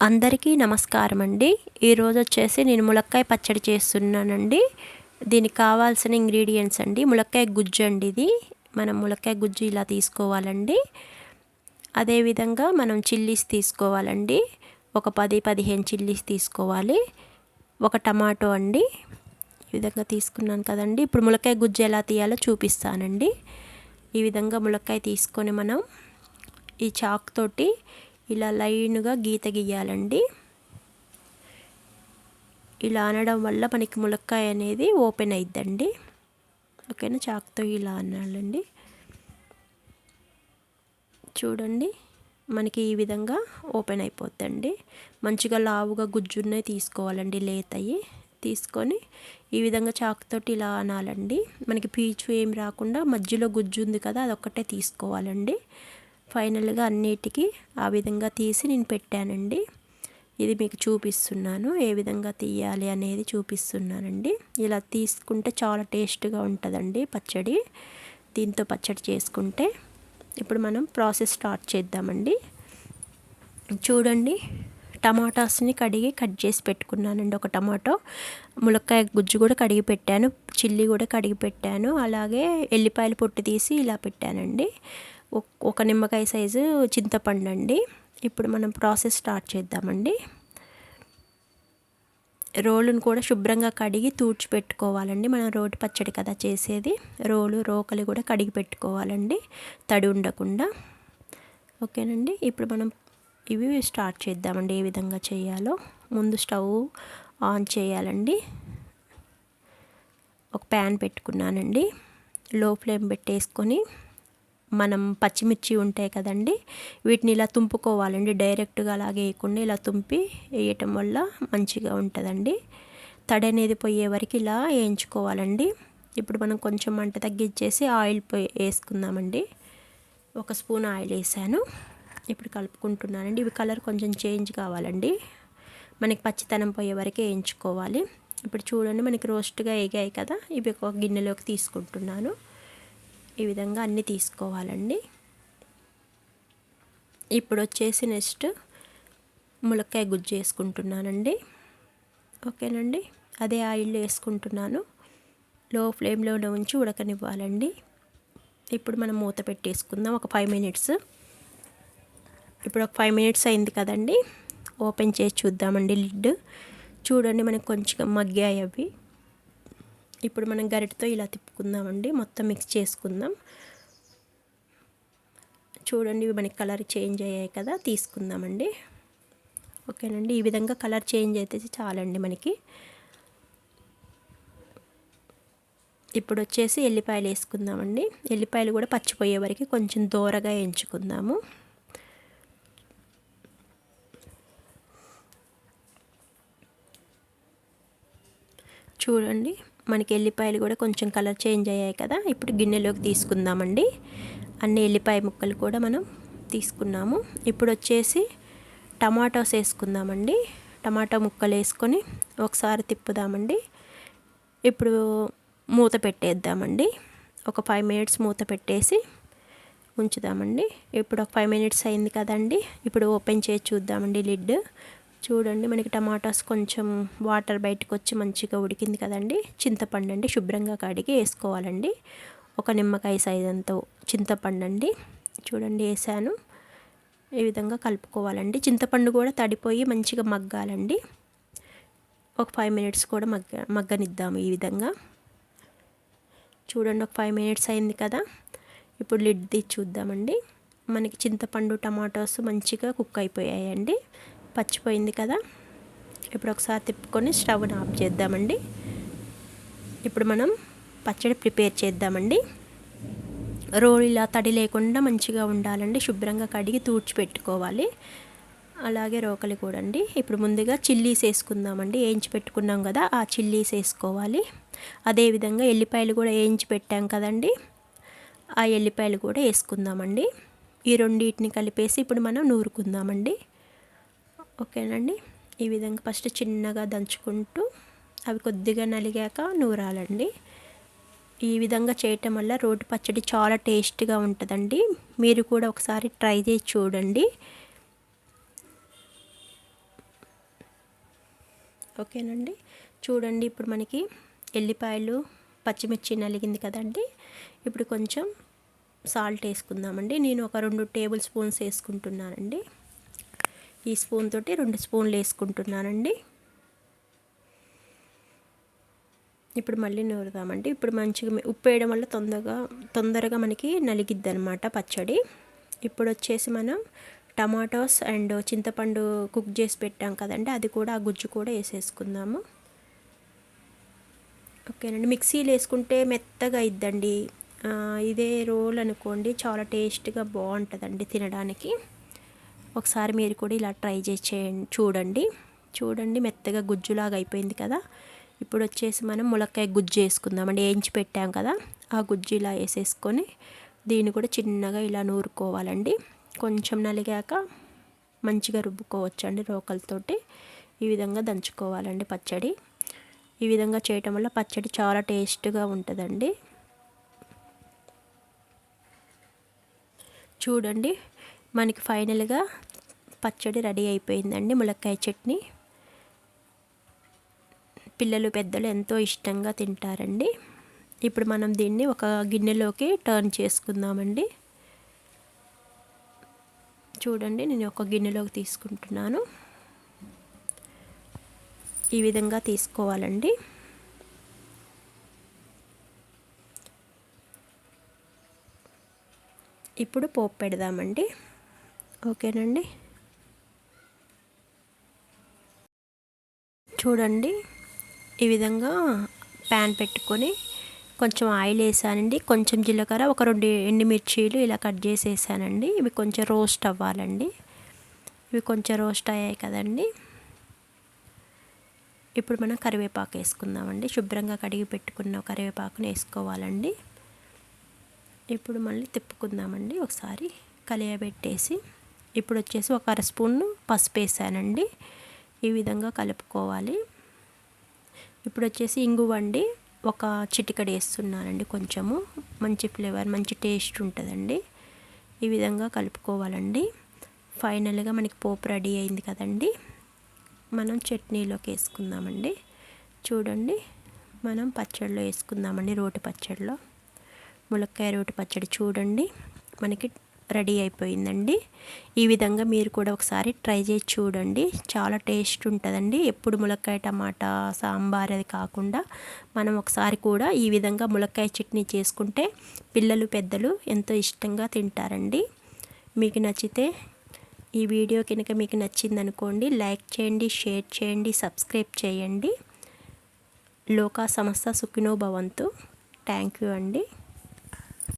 అందరికీ నమస్కారం అండి. ఈరోజు వచ్చేసి నేను ములక్కాయ పచ్చడి చేస్తున్నానండి. దీనికి కావాల్సిన ఇంగ్రీడియంట్స్ అండి. ములక్కాయ గుజ్జు అండి ఇది. మనం ములక్కాయ గుజ్జు ఇలా తీసుకోవాలండి. అదేవిధంగా మనం చిల్లీస్ తీసుకోవాలండి. ఒక పది పదిహేను చిల్లీస్ తీసుకోవాలి. ఒక టమాటో అండి. ఈ విధంగా తీసుకున్నాను కదండి. ఇప్పుడు ములక్కాయ గుజ్జు ఎలా తీయాలో చూపిస్తానండి. ఈ విధంగా ములక్కాయ తీసుకొని మనం ఈ చాక్ తోటి ఇలా లైన్గా గీత గీయాలండి. ఇలా అనడం వల్ల మనకి ములక్కాయ అనేది ఓపెన్ అయిద్దండి. ఓకేనా? చాక్తో ఇలా అనాలండి. చూడండి మనకి ఈ విధంగా ఓపెన్ అయిపోద్దండి. మంచిగా లావుగా గుజ్జున్నే తీసుకోవాలండి లేతయి. తీసుకొని ఈ విధంగా చాకుతోటి ఇలా అనాలండి. మనకి పీచు ఏం రాకుండా మధ్యలో గుజ్జు ఉంది కదా అదొక్కటే తీసుకోవాలండి. ఫైనల్గా అన్నిటికీ ఆ విధంగా తీసి నేను పెట్టానండి. ఇది మీకు చూపిస్తున్నాను ఏ విధంగా తీయాలి అనేది చూపిస్తున్నానండి. ఇలా తీసుకుంటే చాలా టేస్ట్గా ఉంటుందండి పచ్చడి. దీంతో పచ్చడి చేసుకుంటే ఇప్పుడు మనం ప్రాసెస్ స్టార్ట్ చేద్దామండి. చూడండి టమాటాస్ని కడిగి కట్ చేసి పెట్టుకున్నానండి. ఒక టమాటో ములక్కాయ గుజ్జు కూడా కడిగి పెట్టాను చిల్లీ కూడా కడిగి పెట్టాను. అలాగే ఎల్లిపాయలు పొట్టు తీసి ఇలా పెట్టానండి. ఒక నిమ్మకాయ సైజు చింతపండు అండి. ఇప్పుడు మనం ప్రాసెస్ స్టార్ట్ చేద్దామండి. రోలును కూడా శుభ్రంగా కడిగి తూడ్చి పెట్టుకోవాలండి. మనం రోటి పచ్చడి కదా చేసేది. రోలు రోకలి కూడా కడిగి పెట్టుకోవాలండి. తడి ఉండకుండా. ఓకేనండి. ఇప్పుడు మనం ఇవి స్టార్ట్ చేద్దామండి. ఏ విధంగా చేయాలో. ముందు స్టవ్ ఆన్ చేయాలండి. ఒక ప్యాన్ పెట్టుకున్నానండి. లో ఫ్లేమ్ పెట్టేసుకొని మనం పచ్చిమిర్చి ఉంటాయి కదండి వీటిని ఇలా తుంపుకోవాలండి. డైరెక్ట్గా అలాగే వేయకుండా ఇలా తుంపి వేయటం వల్ల మంచిగా ఉంటుందండి. తడి అనేది పోయే వరకు ఇలా వేయించుకోవాలండి. ఇప్పుడు మనం కొంచెం మంట తగ్గించేసి ఆయిల్ పోయి వేసుకుందామండి. ఒక స్పూన్ ఆయిల్ వేసాను. ఇప్పుడు కలుపుకుంటున్నానండి. ఇవి కలర్ కొంచెం చేంజ్ కావాలండి. మనకి పచ్చితనం పోయే వరకు వేయించుకోవాలి. ఇప్పుడు చూడండి మనకి రోస్ట్గా వేగాయి కదా ఇవి ఒక గిన్నెలోకి తీసుకుంటున్నాను. ఈ విధంగా అన్నీ తీసుకోవాలండి. ఇప్పుడు వచ్చేసి నెక్స్ట్ ములక్కాయ గుజ్జు వేసుకుంటున్నానండి. ఓకేనండి? అదే ఆయిల్ వేసుకుంటున్నాను. లో ఫ్లేమ్లో ఉంచి ఉడకనివ్వాలండి. ఇప్పుడు మనం మూత పెట్టేసుకుందాం. ఒక ఫైవ్ మినిట్స్. ఇప్పుడు ఒక ఫైవ్ మినిట్స్ అయింది కదండి. ఓపెన్ చేసి చూద్దామండి లిడ్. చూడండి మనకు కొంచెం మగ్గాయి అవి. ఇప్పుడు మనం గరిటతో ఇలా తిప్పుకుందామండి. మొత్తం మిక్స్ చేసుకుందాం. చూడండి ఇవి మనకి కలర్ చేంజ్ అయ్యాయి కదా తీసుకుందామండి. ఓకేనండి ఈ విధంగా కలర్ చేంజ్ అయితే చాలండి మనకి. ఇప్పుడు వచ్చేసి ఎల్లిపాయలు వేసుకుందామండి. ఎల్లిపాయలు కూడా పచ్చిపోయే వరకు కొంచెం దూరగా ఎంచుకుందాము. చూడండి మనకి ఎల్లిపాయలు కూడా కొంచెం కలర్ చేంజ్ అయ్యాయి కదా ఇప్పుడు గిన్నెలోకి తీసుకుందామండి. అన్ని ఎల్లిపాయ ముక్కలు కూడా మనం తీసుకున్నాము. ఇప్పుడు వచ్చేసి టమాటోస్ వేసుకుందామండి. టమాటా ముక్కలు వేసుకొని ఒకసారి తిప్పుదామండి. ఇప్పుడు మూత పెట్టేద్దామండి. ఒక ఫైవ్ మినిట్స్ మూత పెట్టేసి ఉంచుదామండి. ఇప్పుడు ఒక ఫైవ్ మినిట్స్ అయింది కదండి. ఇప్పుడు ఓపెన్ చేసి చూద్దామండి లిడ్. చూడండి మనకి టమాటాస్ కొంచెం వాటర్ బయటకు వచ్చి మంచిగా ఉడికింది కదండి. చింతపండు అండి శుభ్రంగా కడిగి వేసుకోవాలండి. ఒక నిమ్మకాయ సైజ్ అంత చింతపండు అండి. చూడండి వేసాను. ఈ విధంగా కలుపుకోవాలండి. చింతపండు కూడా తడిపోయి మంచిగా మగ్గాలండి. ఒక ఫైవ్ మినిట్స్ కూడా మగ్గ మగ్గనిద్దాము ఈ విధంగా. చూడండి ఒక ఫైవ్ మినిట్స్ అయింది కదా. ఇప్పుడు లిడ్ తీసి చూద్దామండి. మనకి చింతపండు టమాటోస్ మంచిగా కుక్ అయిపోయాయండి. పచ్చిపోయింది కదా? ఇప్పుడు ఒకసారి తిప్పుకొని స్టవ్ని ఆఫ్ చేద్దామండి. ఇప్పుడు మనం పచ్చడి ప్రిపేర్ చేద్దామండి. రోలు ఇలా తడి లేకుండా మంచిగా ఉండాలండి. శుభ్రంగా కడిగి తూడ్చిపెట్టుకోవాలి అలాగే రోకలి కూడా అండి ఇప్పుడు ముందుగా చిల్లీస్ వేసుకుందామండి. వేయించి పెట్టుకున్నాం కదా ఆ చిల్లీస్ వేసుకోవాలి. అదేవిధంగా ఎల్లిపాయలు కూడా వేయించి పెట్టాం కదండి. ఆ ఎల్లిపాయలు కూడా వేసుకుందామండి. ఈ రెండింటిని కలిపేసి ఇప్పుడు మనం నూరుకుందామండి. ఓకేనండి. ఈ విధంగా ఫస్ట్ చిన్నగా దంచుకుంటూ అవి కొద్దిగా నలిగాక నూరాలండి. ఈ విధంగా చేయటం వల్ల రోటి పచ్చడి చాలా టేస్ట్గా ఉంటుందండి. మీరు కూడా ఒకసారి ట్రై చేసి చూడండి. ఓకేనండి. చూడండి ఇప్పుడు మనకి ఎల్లిపాయలు పచ్చిమిర్చి నలిగింది కదండి. ఇప్పుడు కొంచెం సాల్ట్ వేసుకుందామండి. నేను ఒక రెండు టేబుల్ స్పూన్స్ వేసుకుంటున్నానండి. ఈ స్పూన్ తోటి రెండు స్పూన్లు వేసుకుంటున్నానండి. ఇప్పుడు మళ్ళీ నూరుదామండి. ఇప్పుడు మంచిగా ఉప్పు వేయడం వల్ల తొందరగా తొందరగా మనకి నలిగిద్ది అనమాట పచ్చడి. ఇప్పుడు వచ్చేసి మనం టమాటోస్ అండ్ చింతపండు కుక్ చేసి పెట్టాం కదండి అది కూడా ఆ గుజ్జు కూడా వేసేసుకుందాము. ఓకేనండి. మిక్సీలో వేసుకుంటే మెత్తగా ఇద్దండి ఇదే రోల్ అనుకోండి చాలా టేస్ట్గా బాగుంటుందండి తినడానికి. ఒకసారి మీరు కూడా ఇలా ట్రై చేసి చూడండి. చూడండి మెత్తగా గుజ్జులాగా అయిపోయింది కదా. ఇప్పుడు వచ్చేసి మనం ములక్కాయ గుజ్జు వేసుకుందామండి వేయించి పెట్టాం కదా. ఆ గుజ్జు ఇలా వేసేసుకొని దీన్ని కూడా చిన్నగా ఇలా నూరుకోవాలండి. కొంచెం నలిగాక మంచిగా రుబ్బుకోవచ్చండి రోకలతోటి. ఈ విధంగా దంచుకోవాలండి పచ్చడి. ఈ విధంగా చేయటం వల్ల పచ్చడి చాలా టేస్ట్గా ఉంటుందండి. చూడండి మనకి ఫైనల్గా పచ్చడి రెడీ అయిపోయిందండి ములక్కాయ చట్నీ. పిల్లలు పెద్దలు ఎంతో ఇష్టంగా తింటారండి. ఇప్పుడు మనం దీన్ని ఒక గిన్నెలోకి టర్న్ చేసుకుందామండి. చూడండి నేను ఒక గిన్నెలోకి తీసుకుంటున్నాను. ఈ విధంగా తీసుకోవాలండి. ఇప్పుడు పోపు పెడదామండి. ఓకేనండి? చూడండి. ఈ విధంగా ప్యాన్ పెట్టుకొని కొంచెం ఆయిల్ వేసానండి. కొంచెం జీలకర్ర ఒక రెండు ఎండుమిర్చీలు ఇలా కట్ చేసి వేసానండి ఇవి కొంచెం రోస్ట్ అవ్వాలండి. ఇవి కొంచెం రోస్ట్ అయ్యాయి కదండి. ఇప్పుడు మనం కరివేపాకు వేసుకుందామండి. శుభ్రంగా కడిగి పెట్టుకున్న కరివేపాకును వేసుకోవాలండి. ఇప్పుడు మళ్ళీ తిప్పుకుందామండి. ఒకసారి కలియబెట్టేసి ఇప్పుడు వచ్చేసి ఒక అర స్పూన్ పసుపు వేసానండి. ఈ విధంగా కలుపుకోవాలి. ఇప్పుడు వచ్చేసి ఇంగువండి ఒక చిటికడ వేస్తున్నానండి కొంచెము. మంచి ఫ్లేవర్ మంచి టేస్ట్ ఉంటుందండి. ఈ విధంగా కలుపుకోవాలండి. ఫైనల్గా మనకి పోపు రెడీ అయింది కదండి. మనం చట్నీలోకి వేసుకుందామండి. చూడండి మనం పచ్చడిలో వేసుకుందామండి రోటి పచ్చడిలో. ములక్కాయ రోటి పచ్చడి చూడండి. మనకి రెడీ అయిపోయిందండి. ఈ విధంగా మీరు కూడా ఒకసారి ట్రై చేసి చూడండి. చాలా టేస్ట్ ఉంటుందండి. ఎప్పుడు ములక్కాయ టమాటా సాంబార్ అది కాకుండా మనం ఒకసారి కూడా ఈ విధంగా ములక్కాయ చట్నీ చేసుకుంటే పిల్లలు పెద్దలు ఎంతో ఇష్టంగా తింటారండి. మీకు నచ్చితే ఈ వీడియో కనుక మీకు నచ్చిందనుకోండి లైక్ చేయండి షేర్ చేయండి సబ్స్క్రైబ్ చేయండి. లోకా సంస్థ సుఖినో భవంతు. థ్యాంక్ యూ అండి.